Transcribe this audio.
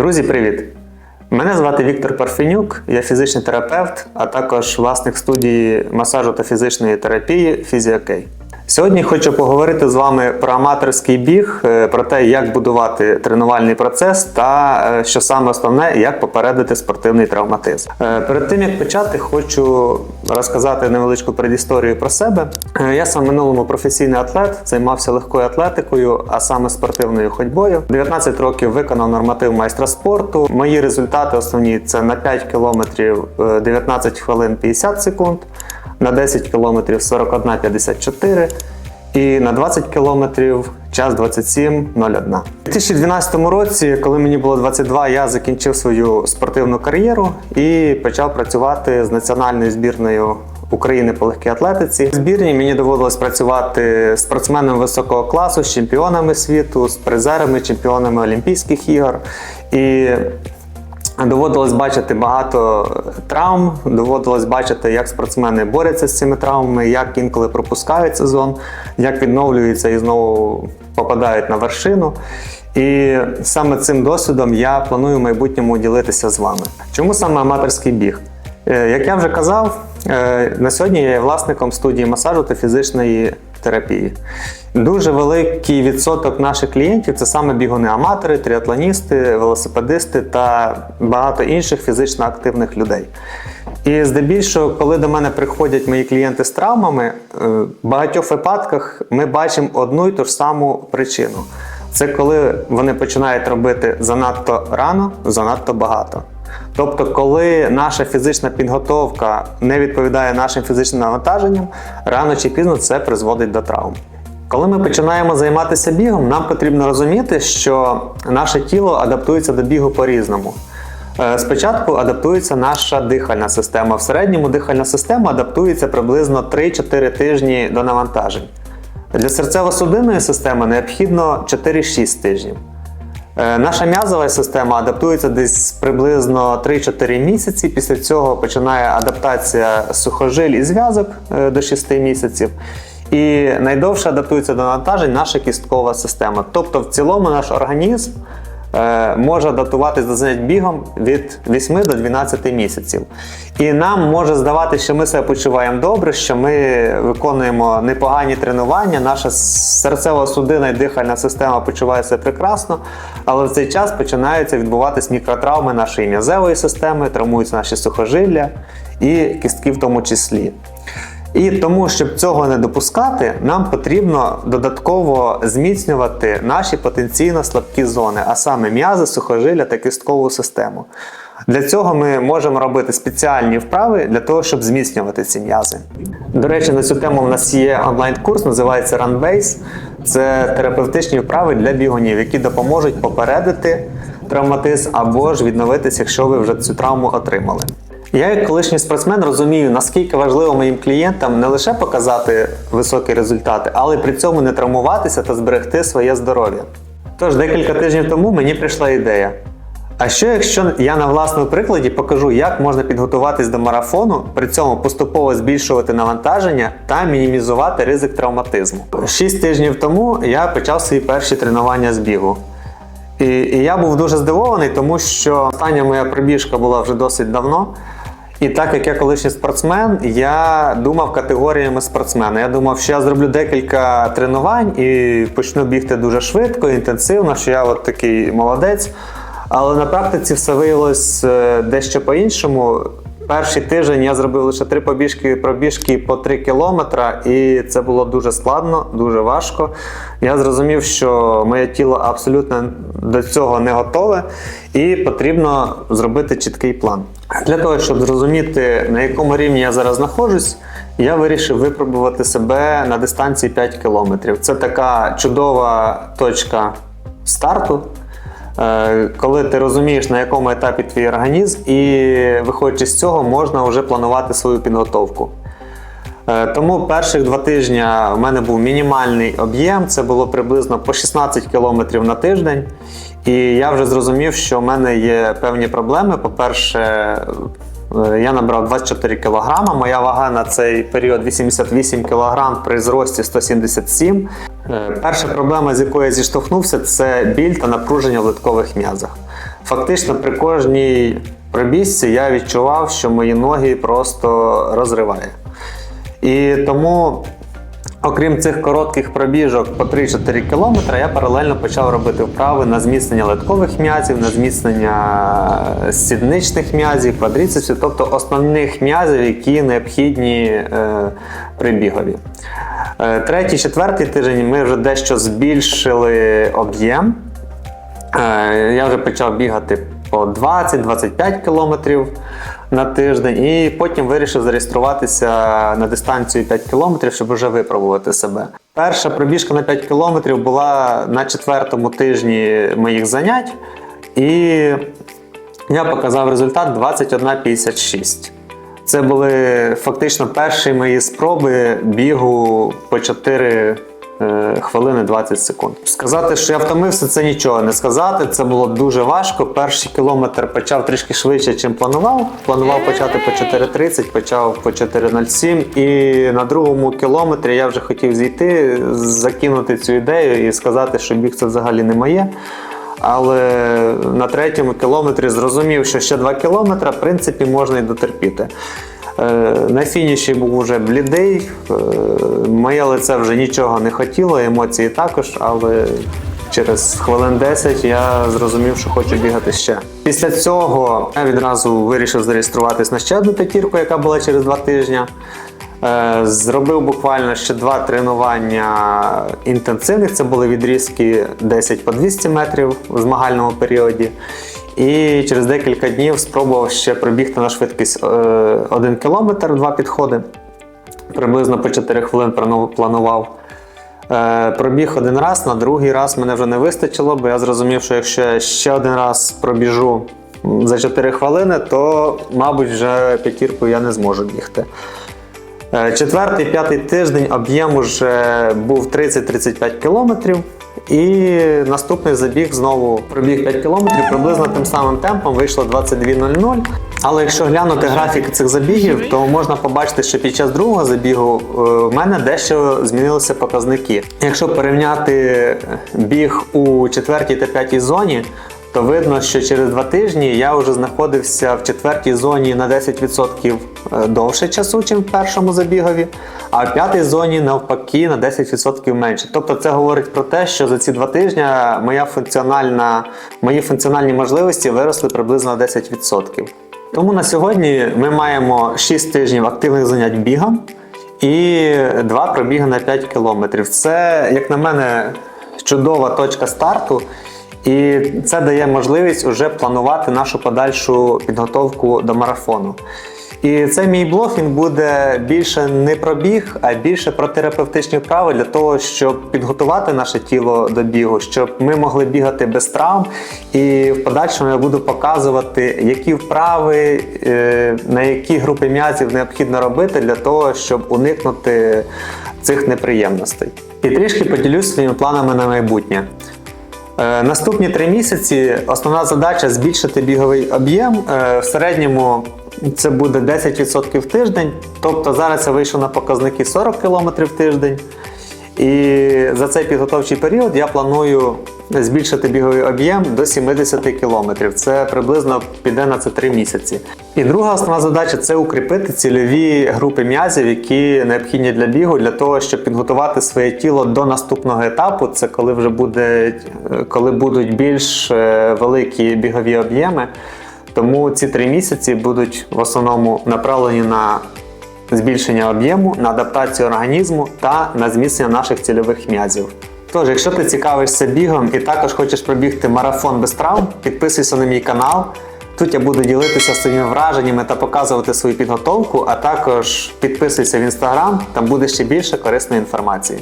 Друзі, привіт! Мене звати Віктор Парфенюк, я фізичний терапевт, а також власник студії масажу та фізичної терапії Фізіокей. Сьогодні хочу поговорити з вами про аматорський біг, е, про те, як будувати тренувальний процес та е, що саме основне, як попередити спортивний травматизм. Е, Перед тим як почати, хочу розказати невеличку предісторію про себе. Я сам в минулому професійний атлет, займався легкою атлетикою, а саме спортивною ходьбою. 19 років виконав норматив майстра спорту. Мої результати основні це на 5 кілометрів е, 19 хвилин 50 секунд, на 10 кілометрів 41,54 і на 20 кілометрів час 27.01. У 2012 році, коли мені було 22, я закінчив свою спортивну кар'єру і почав працювати з національною збірною України по легкій атлетиці. В збірні мені доводилось працювати з спортсменами високого класу, з чемпіонами світу, з призерами, чемпіонами Олімпійських ігор. І Доводилось бачити багато травм, доводилось бачити, як спортсмени борються з цими травмами, як інколи пропускають сезон, як відновлюються і знову попадають на вершину. І саме цим досвідом я планую в майбутньому ділитися з вами. Чому саме аматорський біг? Е, Як я вже казав, е, на сьогодні я є власником студії масажу та фізичної терапії. Дуже великий відсоток наших клієнтів це саме бігуни-аматори, тріатлоністи, велосипедисти та багато інших фізично активних людей. І здебільшого, коли до мене приходять мої клієнти з травмами, е, в багатьох випадках ми бачимо одну й ту ж саму причину. Це коли вони починають робити занадто рано, занадто багато. Тобто, коли наша фізична підготовка не відповідає нашим фізичним навантаженням, рано чи пізно це призводить до травм. Коли ми починаємо займатися бігом, нам потрібно розуміти, що наше тіло адаптується до бігу по-різному. Е, Спочатку адаптується наша дихальна система. В середньому дихальна система адаптується приблизно 3-4 тижні до навантажень. Для серцево-судинної системи необхідно 4-6 тижнів. Е, Наша м'язова система адаптується десь приблизно 3-4 місяці. Після цього починає адаптація сухожиль і зв'язок е, до 6 місяців. І найдовше адаптується до навантажень наша кісткова система. Тобто, в цілому наш організм може адаптуватись до занять бігом від 8 до 12 місяців. І нам може здаватися, що ми себе почуваємо добре, що ми виконуємо непогані тренування, наша серцево-судинна і дихальна система почуває себе прекрасно, але в цей час починаються відбуватись мікротравми нашої м'язевої системи, травмуються наші сухожилля і кістки в тому числі. І тому, щоб цього не допускати, нам потрібно додатково зміцнювати наші потенційно слабкі зони, а саме м'язи, сухожилля та кісткову систему. Для цього ми можемо робити спеціальні вправи для того, щоб зміцнювати ці м'язи. До речі, на цю тему в нас є онлайн-курс, називається RunBase. Це терапевтичні вправи для бігунів, які допоможуть попередити травматизм або ж відновитись, якщо ви вже цю травму отримали. Я, як колишній спортсмен, розумію, наскільки важливо моїм клієнтам не лише показати високі результати, але при цьому не травмуватися та зберегти своє здоров'я. Тож декілька тижнів тому мені прийшла ідея. А що якщо я на власному прикладі покажу, як можна підготуватись до марафону, при цьому поступово збільшувати навантаження та мінімізувати ризик травматизму? Шість тижнів тому я почав свої перші тренування з бігу. І, і я був дуже здивований, тому що остання моя пробіжка була вже досить давно. І так як я колишній спортсмен, я думав категоріями спортсмена. Я думав, що я зроблю декілька тренувань і почну бігти дуже швидко, інтенсивно, що я от такий молодець. Але на практиці все виявилось е, дещо по-іншому. Перший тиждень я зробив лише три побіжки, пробіжки по 3 кілометра, і це було дуже складно, дуже важко. Я зрозумів, що моє тіло абсолютно до цього не готове, і потрібно зробити чіткий план. Для того, щоб зрозуміти, на якому рівні я зараз знаходжусь, я вирішив випробувати себе на дистанції 5 кілометрів. Це така чудова точка старту. Е, коли ти розумієш, на якому етапі твій організм, і виходячи з цього, можна вже планувати свою підготовку. Е, Тому перших два тижні в мене був мінімальний об'єм, це було приблизно по 16 км на тиждень. І я вже зрозумів, що в мене є певні проблеми. По-перше, я набрав 24 кг, моя вага на цей період 88 кг при зрості 177 Е, Перша проблема, з якою я зіштовхнувся, це біль та напруження в литкових м'язах. Фактично при кожній пробіжці я відчував, що мої ноги просто розриває. І тому, окрім цих коротких пробіжок по 3-4 км, я паралельно почав робити вправи на зміцнення литкових м'язів, на зміцнення сідничних м'язів, квадріцепсів, тобто основних м'язів, які необхідні е, при бігові. Е, Третій, четвертий тиждень ми вже дещо збільшили об'єм. Е, Я вже почав бігати по 20-25 кілометрів на тиждень, і потім вирішив зареєструватися на дистанцію 5 кілометрів, щоб вже випробувати себе. Перша пробіжка на 5 кілометрів була на четвертому тижні моїх занять, і я показав результат 21,56. Це були фактично перші мої спроби бігу по 4 е, хвилини 20 секунд. Сказати, що я втомився, це нічого не сказати. Це було дуже важко. Перший кілометр почав трішки швидше, ніж планував. Планував почати по 4.30, почав по 4.07. І на другому кілометрі я вже хотів зійти, закинути цю ідею і сказати, що біг це взагалі не моє. Але на третьому кілометрі зрозумів, що ще 2 кілометри, в принципі, можна і дотерпіти. Е, На фініші був уже блідий, е, моє лице вже нічого не хотіло, емоції також, але через хвилин 10 я зрозумів, що хочу бігати ще. Після цього я відразу вирішив зареєструватись на ще одну п'ятірку, яка була через два тижні. Е, Зробив буквально ще два тренування інтенсивних. Це були відрізки 10 по 200 метрів в змагальному періоді. І через декілька днів спробував ще пробігти на швидкість 1 кілометр, два підходи. Приблизно по 4 хвилин планував. Е, Пробіг один раз, на другий раз мене вже не вистачило, бо я зрозумів, що якщо я ще один раз пробіжу за 4 хвилини, то, мабуть, вже п'ятірку я не зможу бігти. Е, Четвертий, п'ятий тиждень об'єм уже був 30-35 кілометрів. І наступний забіг знову пробіг 5 кілометрів, приблизно тим самим темпом вийшло 22.00. Але якщо глянути графік цих забігів, то можна побачити, що під час другого забігу е, в мене дещо змінилися показники. Якщо порівняти біг у четвертій та п'ятій зоні, то видно, що через два тижні я вже знаходився в четвертій зоні на 10% довше часу, ніж в першому забігові, а в п'ятій зоні навпаки на 10% менше. Тобто це говорить про те, що за ці два тижні моя функціональна, мої функціональні можливості виросли приблизно на 10%. Тому на сьогодні ми маємо 6 тижнів активних занять бігом і два пробіги на 5 кілометрів. Це, як на мене, чудова точка старту. І це дає можливість вже планувати нашу подальшу підготовку до марафону. І цей мій блог він буде більше не про біг, а більше про терапевтичні вправи для того, щоб підготувати наше тіло до бігу, щоб ми могли бігати без травм. І в подальшому я буду показувати, які вправи, е, на які групи м'язів необхідно робити для того, щоб уникнути цих неприємностей. І трішки поділюсь своїми планами на майбутнє. Е, Наступні три місяці основна задача збільшити біговий об'єм. Е, В середньому це буде 10% в тиждень. Тобто зараз я вийшов на показники 40 км в тиждень. І за цей підготовчий період я планую збільшити біговий об'єм до 70 км. Це приблизно піде на це 3 місяці. І друга основна задача це укріпити цільові групи м'язів, які необхідні для бігу, для того, щоб підготувати своє тіло до наступного етапу. Це коли вже буде, коли будуть більш е, великі бігові об'єми. Тому ці три місяці будуть в основному направлені на збільшення об'єму, на адаптацію організму та на зміцнення наших цільових м'язів. Тож, якщо ти цікавишся бігом і також хочеш пробігти марафон без травм, підписуйся на мій канал. Тут я буду ділитися своїми враженнями та показувати свою підготовку, а також підписуйся в інстаграм, там буде ще більше корисної інформації.